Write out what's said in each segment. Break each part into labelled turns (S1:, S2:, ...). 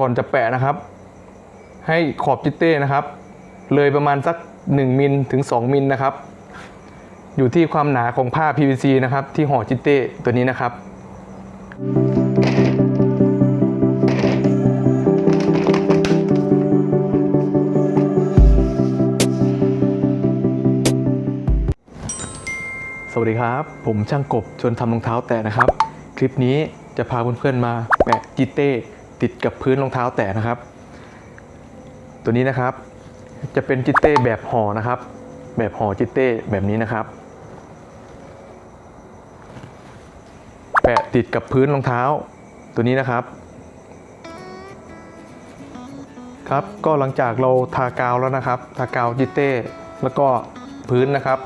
S1: ก่อนจะแปะนะครับ ให้ขอบจิตเต้นะครับ เลยประมาณสัก 1มิลถึง 2 มิลนะครับ อยู่ที่ความหนาของผ้า PVC นะครับ ที่ห่อจิตเต้ตัวนี้นะครับสวัสดีครับ ผมช่างกบชวนทำรองเท้าแตะนะครับ คลิปนี้จะพาเพื่อนๆมาแปะจิตเต้ ติดกับพื้นรองเท้าแตะนะครับ ตัวนี้นะครับ จะเป็นจิตเต้แบบห่อนะครับ แบบห่อจิตเต้แบบนี้นะครับ แปะติดกับพื้นรองเท้า ตัวนี้นะครับ ครับก็หลังจากเราทากาวแล้วนะครับ ทากาวจิตเต้แล้วก็พื้นนะครับ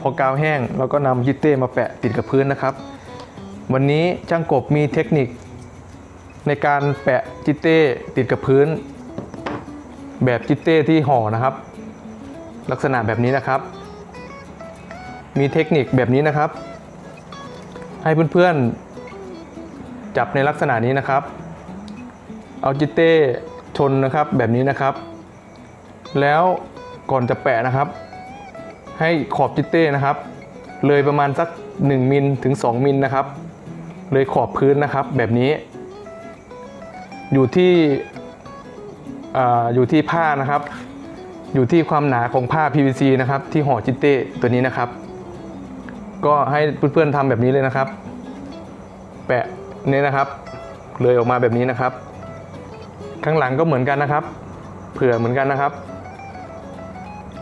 S1: พอกาวแห้งเราก็นำจิตเต้มาแปะติดกับพื้นนะครับ วันนี้ช่างกบมีเทคนิค ในการแปะจิตเต้ติดกับพื้น แบบจิตเต้ที่ห่อนะครับ ลักษณะแบบนี้นะครับ มีเทคนิคแบบนี้นะครับ ให้เพื่อนๆจับในลักษณะนี้นะครับ เอาจิตเต้ชนนะครับแบบนี้นะครับ แล้วก่อนจะแปะนะครับ ให้ขอบจิตเต้นะครับ เลยประมาณสัก 1มิลถึง 2มิลนะครับ เลยขอบพื้นนะครับแบบนี้ อยู่ที่ออยู่ที่ผ้านะครับ อยู่ที่ความหนาของผ้า PVC นะครับ ที่ห่อจิตเต้ตัวนี้นะครับ ก็ให้เพื่อนๆทำแบบนี้เลยนะครับ แปะนี่นะครับ เลยออกมาแบบนี้นะครับ ข้างหลังก็เหมือนกันนะครับ เผื่อเหมือนกันนะครับ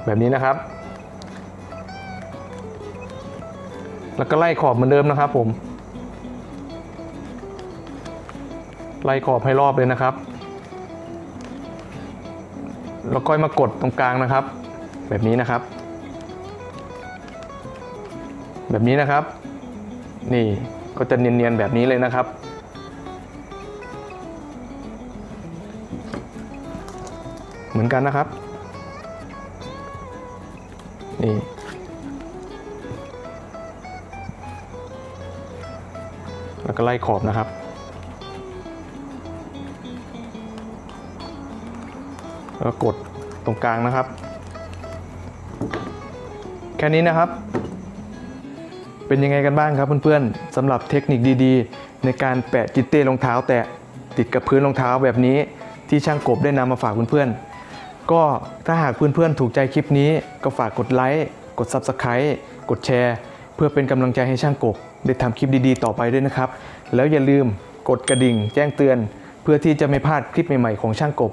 S1: แบบนี้นะครับ แล้วก็ไล่ขอบเหมือนเดิมนะครับผม ไล่ขอบให้รอบเลยนะครับ แล้วก็มากดตรงกลางนะครับ แบบนี้นะครับ แบบนี้นะครับ นี่ก็จะเนียนๆแบบนี้เลยนะครับเหมือนกันนะครับ นี่ แล้วก็ไล่ขอบนะครับ แล้วกดตรงกลางนะครับ แค่นี้นะครับ เป็นยังไงกันบ้างครับเพื่อนๆสำหรับเทคนิคดีๆ ในการแปะจิตเต้รองเท้า แตะติดกับพื้นรองเท้าแบบนี้ ที่ช่างกบได้นำมาฝากเพื่อนๆก็ถ้าหากเพื่อนๆถูกใจคลิปนี้ ก็ฝากกดไลค์กด Subscribe กดแชร์ เพื่อเป็นกำลังใจให้ช่างกบได้ทำคลิปดีๆ ต่อไปด้วยนะครับ แล้วอย่าลืมกดกระดิ่งแจ้งเตือน เพื่อที่จะไม่พลาดคลิปใหม่ๆของช่างกบ